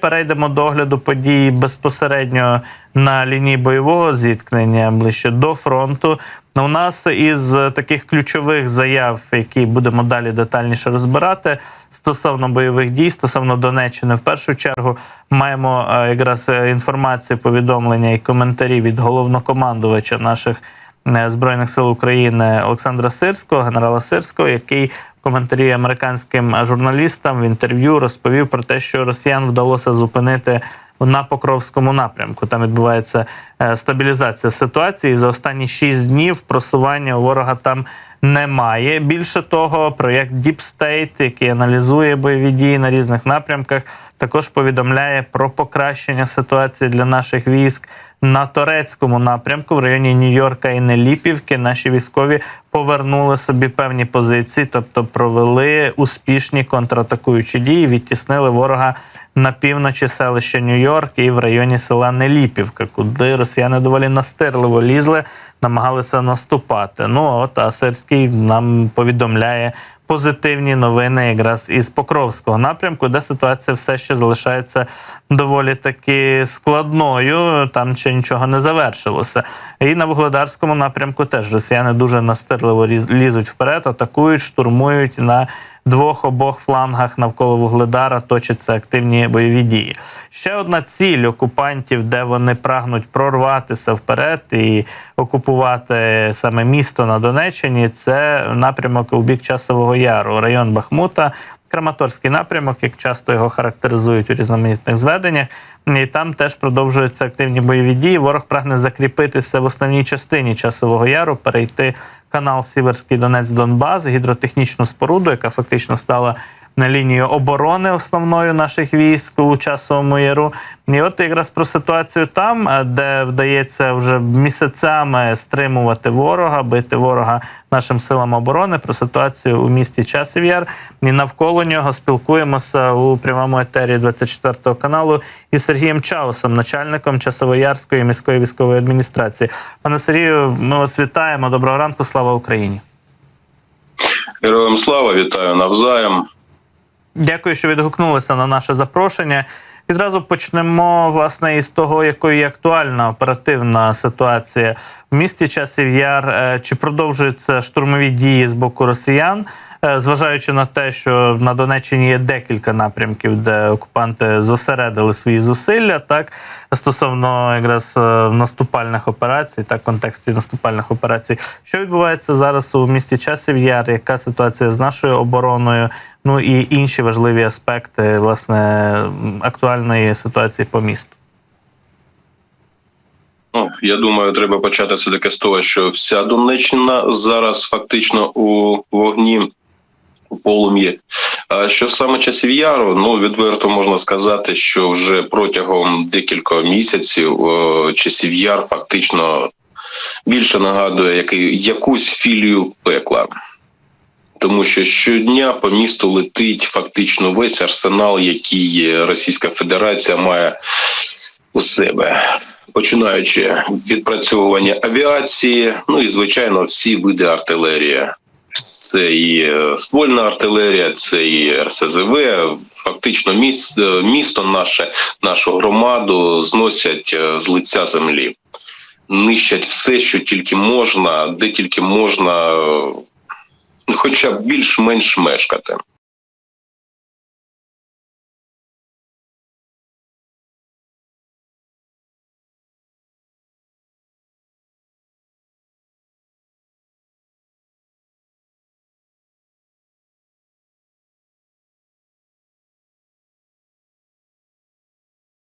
Перейдемо до огляду подій безпосередньо на лінії бойового зіткнення ближче до фронту. У нас із таких ключових заяв, які будемо далі детальніше розбирати, стосовно бойових дій, стосовно Донеччини, в першу чергу маємо е, якраз е, інформацію, повідомлення і коментарі від головнокомандувача наших е, збройних сил України Олександра Сирського, генерала Сирського, який коментарі американським журналістам в інтерв'ю розповів про те, що росіян вдалося зупинити на Покровському напрямку. Там відбувається е, стабілізація ситуації. За останні шість днів просування ворога там немає. Більше того, проєкт Deep State, який аналізує бойові дії на різних напрямках, також повідомляє про покращення ситуації для наших військ на турецькому напрямку в районі Нью-Йорка і Неліпівки. Наші військові повернули собі певні позиції, тобто провели успішні контратакуючі дії, відтіснили ворога на півночі селища Нью-Йорк і в районі села Неліпівка, куди росіяни доволі настирливо лізли, намагалися наступати. Ну от а Сирський нам повідомляє позитивні новини якраз із Покровського напрямку, де ситуація все ще залишається доволі таки складною. Там ще нічого не завершилося. І на Вугледарському напрямку теж росіяни дуже настирливо лізуть вперед, атакують, штурмують на двох обох флангах навколо Вугледара точаться активні бойові дії. Ще одна ціль окупантів, де вони прагнуть прорватися вперед і окупувати саме місто на Донеччині. Це напрямок у бік Часового Яру, район Бахмута. Краматорський напрямок, як часто його характеризують у різноманітних зведеннях, і там теж продовжуються активні бойові дії. Ворог прагне закріпитися в основній частині часового яру, перейти канал Сіверський Донець Донбас, гідротехнічну споруду, яка фактично стала на лінію оборони основною наших військ у часовому яру. І от якраз про ситуацію там, е, де вдається вже місяцями стримувати ворога, бити ворога нашим силам оборони, про ситуацію у місті Часів Яр. І навколо нього спілкуємося у прямому етері 24 каналу із Сергієм Чаусом, начальником Часовоярської міської військової адміністрації. Пане Сергію, ми вас вітаємо. Доброго ранку, слава Україні. Героям слава, вітаю навзаєм. Дякую, що відгукнулися на наше запрошення. Відразу почнемо власне із того, якою є актуальна оперативна ситуація в місті Часів Яр. Е, Чи продовжуються штурмові дії з боку росіян, зважаючи на те, що на Донеччині є декілька напрямків, де окупанти зосередили свої зусилля, так стосовно якраз е, наступальних операцій, так в контексті наступальних операцій, що відбувається зараз у місті Часів Яр? Яка ситуація з нашою обороною? Ну і інші важливі аспекти власне актуальної ситуації по місту. Ну, я думаю, треба почати все таки з того, що вся Донеччина зараз фактично у вогні. Полум'ї. А що саме часів яру, ну відверто можна сказати, що вже протягом декількох місяців часів яр фактично більше нагадує який, якусь філію пекла. Тому що щодня по місту летить фактично весь арсенал, який Російська Федерація має у себе, починаючи від відпрацьовування авіації, ну і звичайно, всі види артилерії. Це і е, ствольна артилерія, це і РСЗВ. Фактично, місто, місто наше, нашу громаду зносять е, з лиця землі, нищать все, що тільки можна, де тільки можна, е, хоча б більш-менш мешкати.